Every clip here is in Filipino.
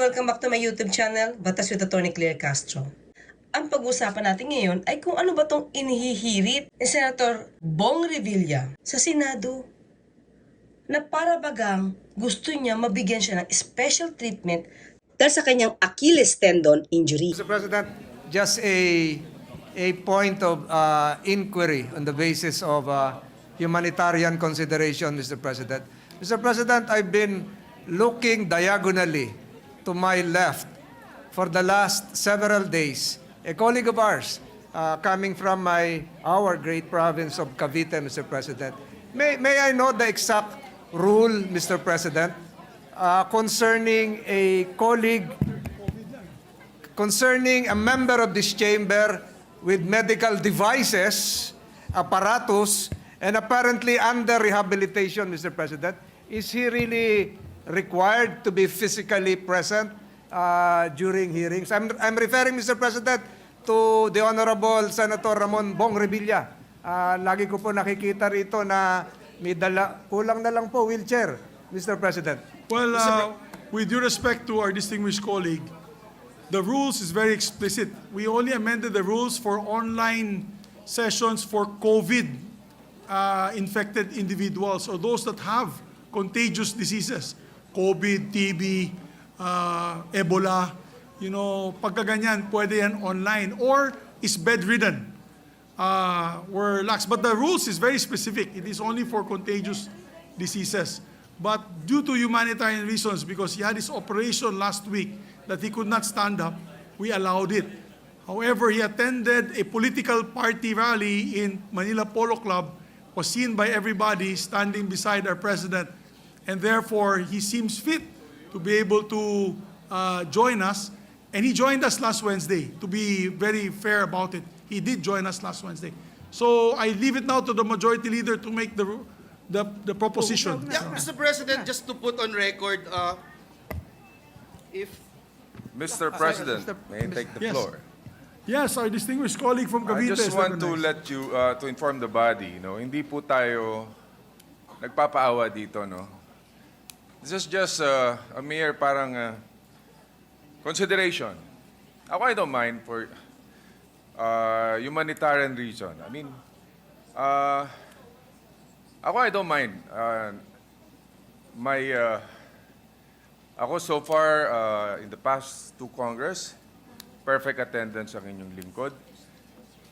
Welcome back to my YouTube channel, Batas with Attorney Claire Castro. Ang pag-uusapan natin ngayon ay kung ano ba tong inihihirit ni Senator Bong Revilla sa Senado na para bagang gusto niya mabigyan siya ng special treatment dahil sa kanyang Achilles tendon injury. Mr. President, just a a point of uh, inquiry on the basis of uh, humanitarian consideration, Mr. President. Mr. President, I've been looking diagonally to my left for the last several days. A colleague of ours, uh, coming from my our great province of Cavite, Mr. President. May, may I know the exact rule, Mr. President, uh, concerning a colleague concerning a member of this chamber with medical devices, apparatus, and apparently under rehabilitation, Mr. President. Is he really required to be physically present uh, during hearings? I'm, I'm referring, Mr. President, to the Honorable Senator Ramon Bong Revilla. Uh, lagi ko po nakikita rito na may dala, kulang na lang po wheelchair, Mr. President. Well, uh, with due respect to our distinguished colleague, the rules is very explicit. We only amended the rules for online sessions for COVID uh, infected individuals or those that have contagious diseases, COVID, TB, uh, Ebola. You know, pagkaganyan, pwede yan online or is bedridden. Uh, were lax. But the rules is very specific. It is only for contagious diseases. But due to humanitarian reasons, because he had his operation last week that he could not stand up, we allowed it. However, he attended a political party rally in Manila Polo Club, was seen by everybody standing beside our president, and therefore he seems fit to be able to uh, join us. And he joined us last Wednesday, to be very fair about it. He did join us last Wednesday. So I leave it now to the majority leader to make the, the, the proposition. Yeah, Mr. President, just to put on record, uh, if Mr. President, may I take the Yes. floor? Yes, our distinguished colleague from I Cavite just is want to recognized. let you, uh, to inform the body, no, hindi po tayo nagpapaawa dito, no. This is just uh, a mere parang uh, consideration. Ako, I don't mind for uh, humanitarian reason. I mean, uh, ako, I don't mind. Uh, my, uh, ako so far, uh, in the past two Congress, perfect attendance ang inyong lingkod.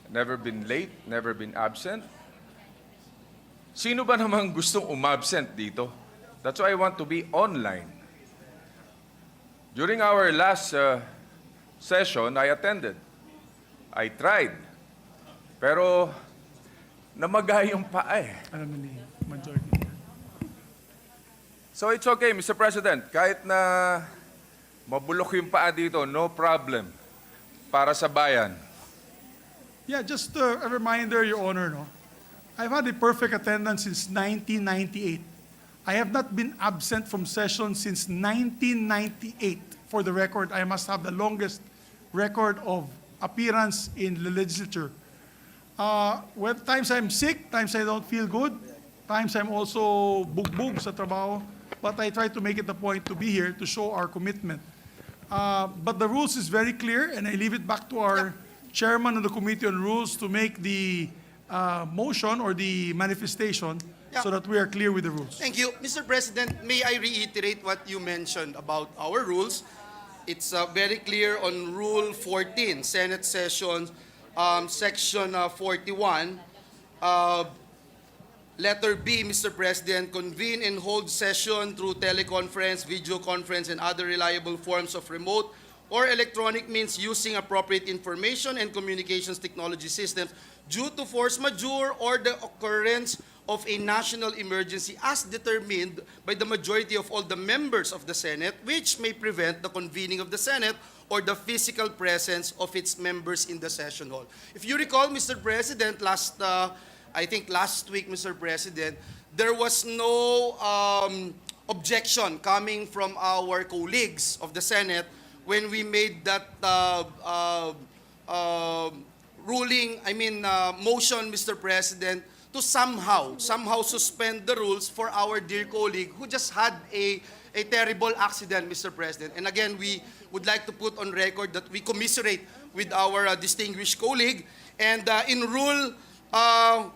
Never been late, never been absent. Sino ba namang gustong umabsent dito? That's why I want to be online. During our last uh, session, I attended. I tried. Pero namaga yung paa eh. Alam ni majority. So it's okay, Mr. President. Kahit na mabulok yung paa dito, no problem. Para sa bayan. Yeah, just uh, a reminder, Your Honor, no? I've had a perfect attendance since 1998. I have not been absent from session since 1998. For the record, I must have the longest record of appearance in the legislature. Uh, when times I'm sick, times I don't feel good, times I'm also bugbog sa trabaho, but I try to make it a point to be here to show our commitment. Uh, But the rules is very clear, and I leave it back to our chairman of the Committee on Rules to make the uh, motion or the manifestation so that we are clear with the rules. Thank you. Mr. President, may I reiterate what you mentioned about our rules? It's uh, very clear on Rule 14, Senate Session, um, Section uh, 41. Uh, Letter B, Mr. President, convene and hold session through teleconference, video conference, and other reliable forms of remote or electronic means using appropriate information and communications technology systems due to force majeure or the occurrence of a national emergency as determined by the majority of all the members of the Senate, which may prevent the convening of the Senate or the physical presence of its members in the session hall. If you recall, Mr. President, last, uh, I think last week, Mr. President, there was no um, objection coming from our colleagues of the Senate when we made that uh, uh, uh, ruling, I mean, uh, motion, Mr. President, to somehow, somehow suspend the rules for our dear colleague who just had a, a terrible accident, Mr. President. And again, we would like to put on record that we commiserate with our uh, distinguished colleague. And uh, in Rule uh,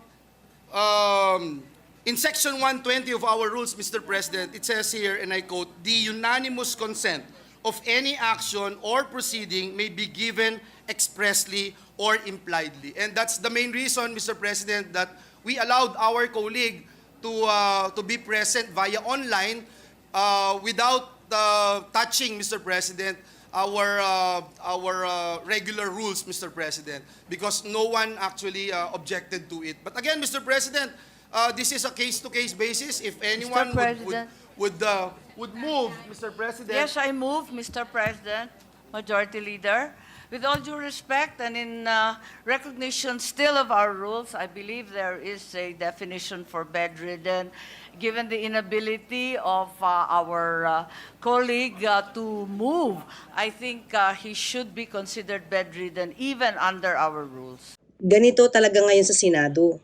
um, in section 120 of our rules, Mr. President, it says here, and I quote, "The unanimous consent of any action or proceeding may be given expressly or impliedly." And that's the main reason, Mr. President, that we allowed our colleague to uh, to be present via online uh, without uh, touching, Mr. President, our uh, our uh, regular rules, Mr. President, because no one actually uh, objected to it. But again, Mr. President, uh, this is a case-to-case basis. If anyone would would would, uh, would move, Mr. President. Yes, I move, Mr. President, Majority Leader. With all due respect and in uh, recognition still of our rules, I believe there is a definition for bedridden, given the inability of uh, our uh, colleague uh, to move. I think uh, he should be considered bedridden even under our rules. Ganito talaga ngayon sa Senado.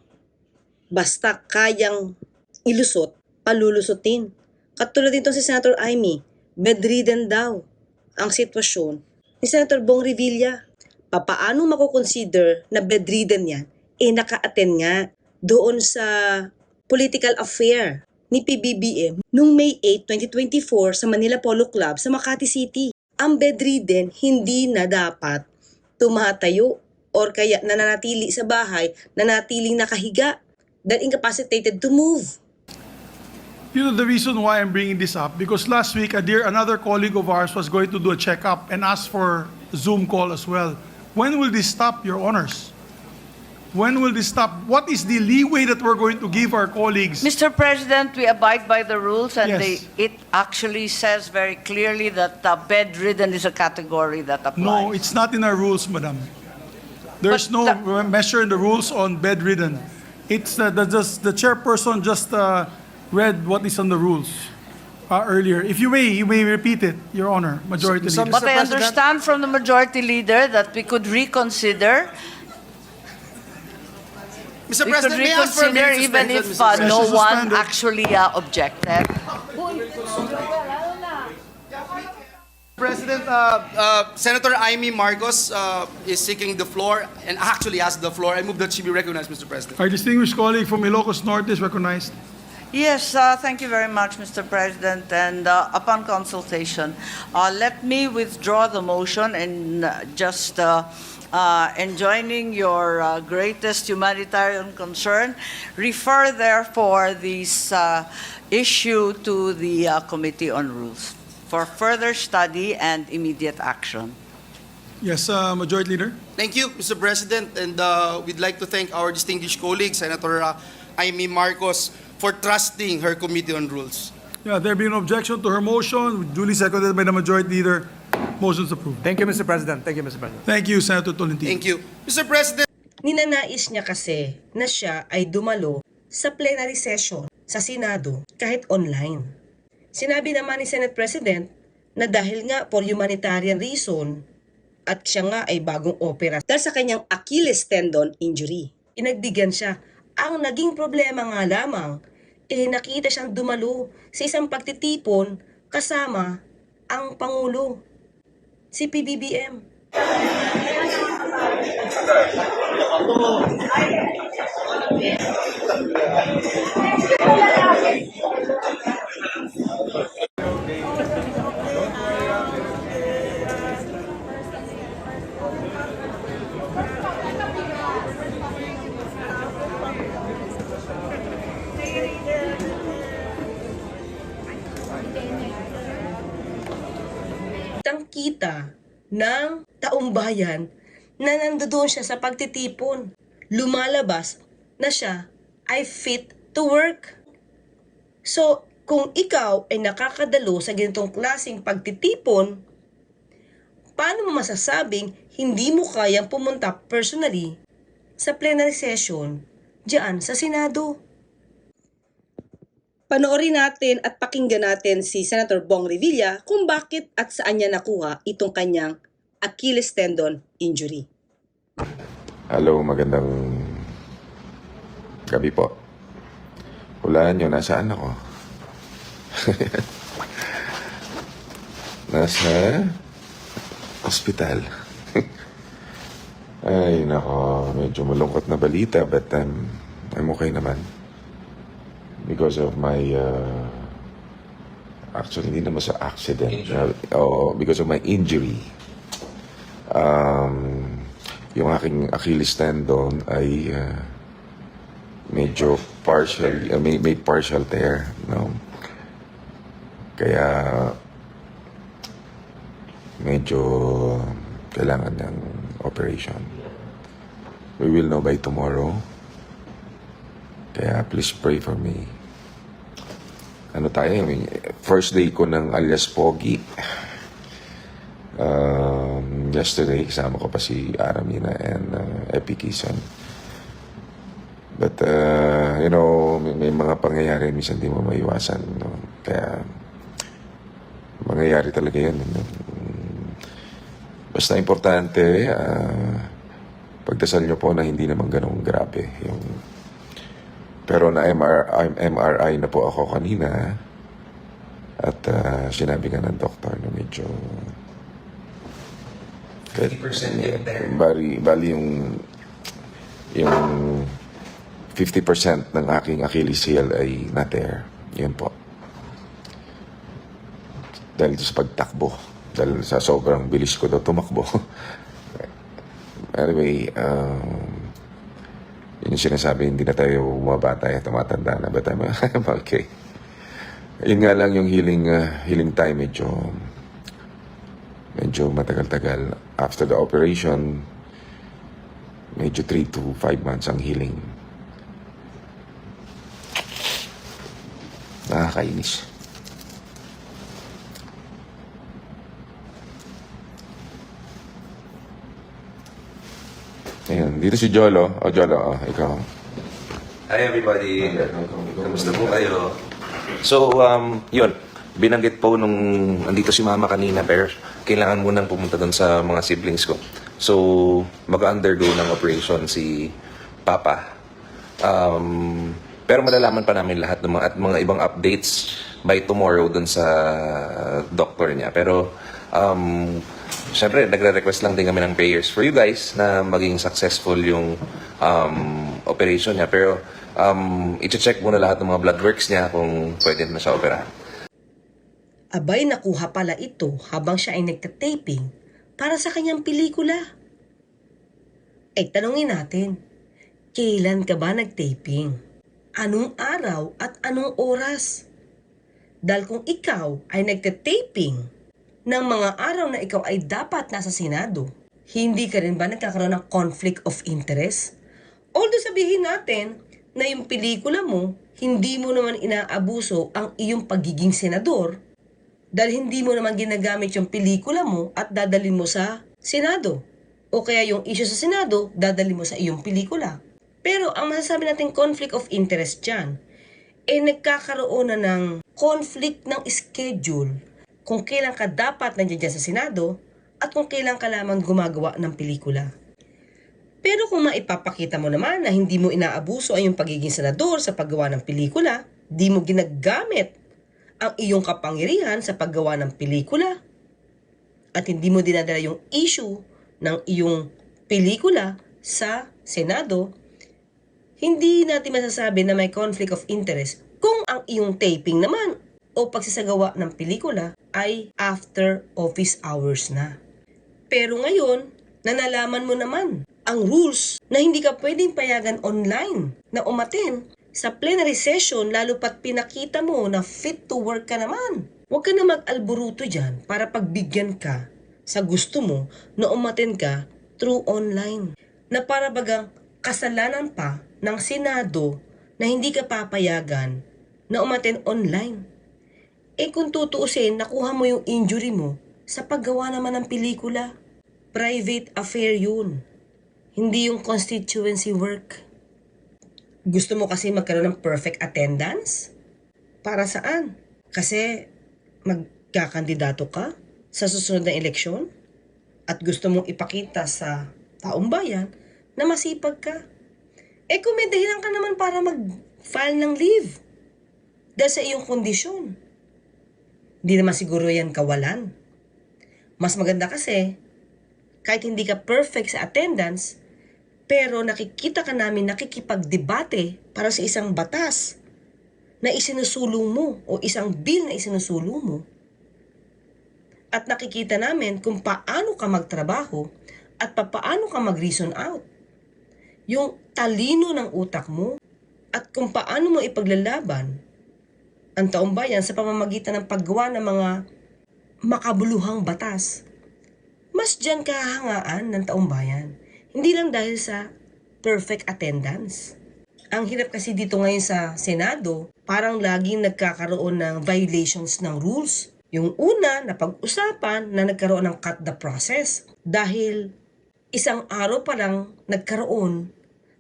Basta kayang ilusot, palulusutin. Katulad dito si Senator Amy, bedridden daw ang sitwasyon ni Senator Bong Revilla. Papaano makukonsider na bedridden yan? Eh naka-attend nga doon sa political affair ni PBBM noong May 8, 2024 sa Manila Polo Club sa Makati City. Ang bedridden hindi na dapat tumatayo or kaya nananatili sa bahay, nanatiling nakahiga dahil incapacitated to move. You know the reason why I'm bringing this up because last week a dear another colleague of ours was going to do a checkup and ask for Zoom call as well. When will this stop, Your Honors? When will this stop? What is the leeway that we're going to give our colleagues? Mr. President, we abide by the rules, and Yes. they, it actually says very clearly that uh, bedridden is a category that applies. No, it's not in our rules, Madam. There's But no the- measure in the rules on bedridden. It's uh, the just the chairperson just uh, read what is on the rules uh, earlier. If you may, you may repeat it, Your Honor, Majority So- so- Leader. But Mr. I President- understand from the majority leader that we could reconsider. Mr. We could President, may I ask for a reconsider minute even suspension, if Mr. uh, President? no Session one suspended. actually uh, objected. President, uh, uh, Senator Amy Marcos uh, is seeking the floor and actually has the floor. I move that she be recognized, Mr. President. Our distinguished colleague from Ilocos Norte is recognized. Yes, uh, thank you very much, Mr. President. And uh, upon consultation, uh, let me withdraw the motion and uh, just uh, uh, enjoining your uh, greatest humanitarian concern, refer therefore this uh, issue to the uh, Committee on Rules for further study and immediate action. Yes, uh, Majority Leader. Thank you, Mr. President, and uh, we'd like to thank our distinguished colleague, Senator uh, Amy Marcos, for trusting her Committee on Rules. Yeah, there being no objection to her motion, duly seconded by the Majority Leader. Motion's approved. Thank you, Mr. President. Thank you, Mr. President. Thank you, Senator Tolentino. Thank you. Mr. President, Ninanais niya kasi na siya ay dumalo sa plenary session sa Senado kahit online. Sinabi naman ni Senate President na dahil nga for humanitarian reason at siya nga ay bagong opera dahil sa kanyang Achilles tendon injury. Inagdigan siya. Ang naging problema nga lamang, eh nakita siyang dumalo sa isang pagtitipon kasama ang Pangulo, si PBBM. Kitang-kita ng taong bayan na nandoon siya sa pagtitipon. Lumalabas na siya ay fit to work. So, kung ikaw ay nakakadalo sa ganitong klaseng pagtitipon, paano mo masasabing hindi mo kayang pumunta personally sa plenary session diyan sa Senado? Panoorin natin at pakinggan natin si Senator Bong Revilla kung bakit at saan niya nakuha itong kanyang Achilles tendon injury. Hello, magandang Gabi po. Hulaan nyo, nasaan ako? Nasa hospital. Ay, nako, medyo malungkot na balita, but um, I'm okay naman. Because of my, uh, actually, hindi naman sa accident. Uh, Oo, because of my injury. Um, yung aking Achilles tendon ay uh, medyo partial, uh, may, may partial tear, no? Kaya medyo kailangan ng operation. We will know by tomorrow. Kaya please pray for me. Ano tayo? First day ko ng alias Pogi. Um, yesterday, kasama ko pa si Aramina and uh, Epi Kison. But, uh, you know, may, may mga pangyayari minsan di mo maiwasan. No? Kaya, mangyayari talaga yan. No? Basta importante, ah, pagdasal nyo po na hindi naman ganun grabe. Yung, pero na MRI, MRI na po ako kanina at ah, sinabi nga ng doktor na medyo 50% yung tear. Bali, bali yung yung 50% ng aking Achilles heel ay na-tear. Yun po. Dahil sa pagtakbo. Dahil sa sobrang bilis ko daw tumakbo. anyway, um, yun yung sinasabi, hindi na tayo bumabata, eh, tumatanda na. I'm, I'm okay. Yun nga lang yung healing, uh, healing time medyo medyo matagal-tagal. After the operation, medyo 3 to 5 months ang healing. Nakakainis. Ayan, dito si Jolo. O, Jolo, oh, ikaw. Hi everybody. Kamusta po kayo? So, um, yun. Binanggit po nung andito si mama kanina pero kailangan munang pumunta doon sa mga siblings ko. So, mag-undergo ng operation si Papa. Um, pero malalaman pa namin lahat ng mga, at mga ibang updates by tomorrow doon sa doctor niya. Pero, um, syempre, nagre-request lang din kami ng prayers for you guys na maging successful yung um, operation niya. Pero, um, i-check muna lahat ng mga blood works niya kung pwede na siya operahan. Abay nakuha pala ito habang siya ay nagtataping para sa kanyang pelikula. Eh tanongin natin, kailan ka ba nagtaping? Anong araw at anong oras? Dahil kung ikaw ay nagtataping ng mga araw na ikaw ay dapat nasa Senado, hindi ka rin ba nagkakaroon ng conflict of interest? Although sabihin natin na yung pelikula mo, hindi mo naman inaabuso ang iyong pagiging senador, dahil hindi mo naman ginagamit yung pelikula mo at dadalhin mo sa Senado. O kaya yung issue sa Senado, dadalhin mo sa iyong pelikula. Pero ang masasabi natin conflict of interest dyan, eh nagkakaroon na ng conflict ng schedule kung kailan ka dapat nandiyan sa Senado at kung kailan ka lamang gumagawa ng pelikula. Pero kung maipapakita mo naman na hindi mo inaabuso ang iyong pagiging senador sa paggawa ng pelikula, di mo ginagamit ang iyong kapangyarihan sa paggawa ng pelikula, at hindi mo dinadala yung issue ng iyong pelikula sa Senado, hindi natin masasabi na may conflict of interest kung ang iyong taping naman o pagsasagawa ng pelikula ay after office hours na. Pero ngayon, nanalaman mo naman ang rules na hindi ka pwedeng payagan online na umaten sa plenary session lalo pat pinakita mo na fit to work ka naman. Huwag ka na mag-alburuto dyan para pagbigyan ka sa gusto mo na umaten ka through online. Na para bagang kasalanan pa ng Senado na hindi ka papayagan na umaten online. Eh kung tutuusin, nakuha mo yung injury mo sa paggawa naman ng pelikula. Private affair yun. Hindi yung constituency work. Gusto mo kasi magkaroon ng perfect attendance? Para saan? Kasi magkakandidato ka sa susunod na eleksyon? At gusto mong ipakita sa taong bayan na masipag ka? Eh kung may dahilan ka naman para mag-file ng leave dahil sa iyong kondisyon, hindi naman siguro yan kawalan. Mas maganda kasi, kahit hindi ka perfect sa attendance, pero nakikita ka namin nakikipagdebate para sa isang batas na isinusulong mo o isang bill na isinusulong mo. At nakikita namin kung paano ka magtrabaho at paano ka mag-reason out. Yung talino ng utak mo at kung paano mo ipaglalaban ang taong bayan sa pamamagitan ng paggawa ng mga makabuluhang batas. Mas dyan kahangaan ng taong bayan. Hindi lang dahil sa perfect attendance. Ang hirap kasi dito ngayon sa Senado, parang laging nagkakaroon ng violations ng rules. Yung una na pag-usapan na nagkaroon ng cut the process dahil isang araw pa lang nagkaroon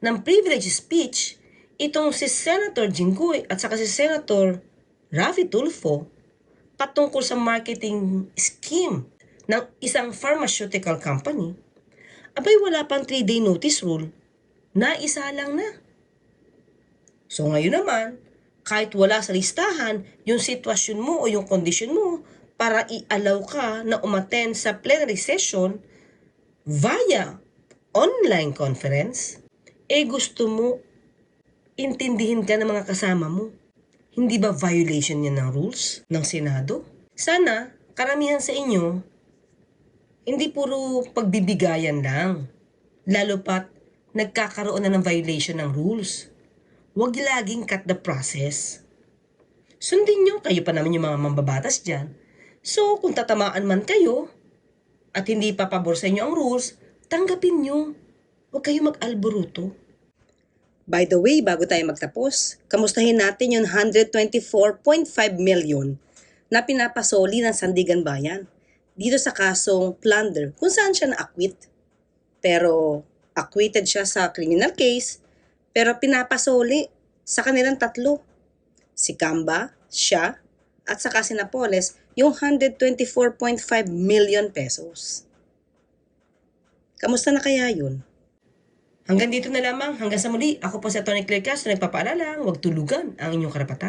ng privilege speech itong si Senator Jinggoy at saka si Senator Rafi Tulfo patungkol sa marketing scheme ng isang pharmaceutical company, abay wala pang 3-day notice rule na isa lang na. So ngayon naman, kahit wala sa listahan yung sitwasyon mo o yung kondisyon mo para i-allow ka na umattend sa plenary session via online conference, eh gusto mo intindihin ka ng mga kasama mo. Hindi ba violation yan ng rules ng Senado? Sana, karamihan sa inyo, hindi puro pagbibigayan lang. Lalo pat nagkakaroon na ng violation ng rules. Huwag laging cut the process. Sundin nyo, kayo pa naman yung mga mambabatas dyan. So, kung tatamaan man kayo, at hindi papabor sa inyo ang rules, tanggapin nyo. Huwag kayo mag-alboruto. By the way, bago tayo magtapos, kamustahin natin yung 124.5 million na pinapasoli ng Sandigan Bayan dito sa kasong plunder kung saan siya na-acquit. Pero acquitted siya sa criminal case pero pinapasoli sa kanilang tatlo. Si Kamba, siya, at saka si Napoles yung 124.5 million pesos. Kamusta na kaya yun? Hanggang dito na lamang. Hanggang sa muli. Ako po si Tony Claire Castro. Nagpapaalala, huwag tulugan ang inyong karapatan.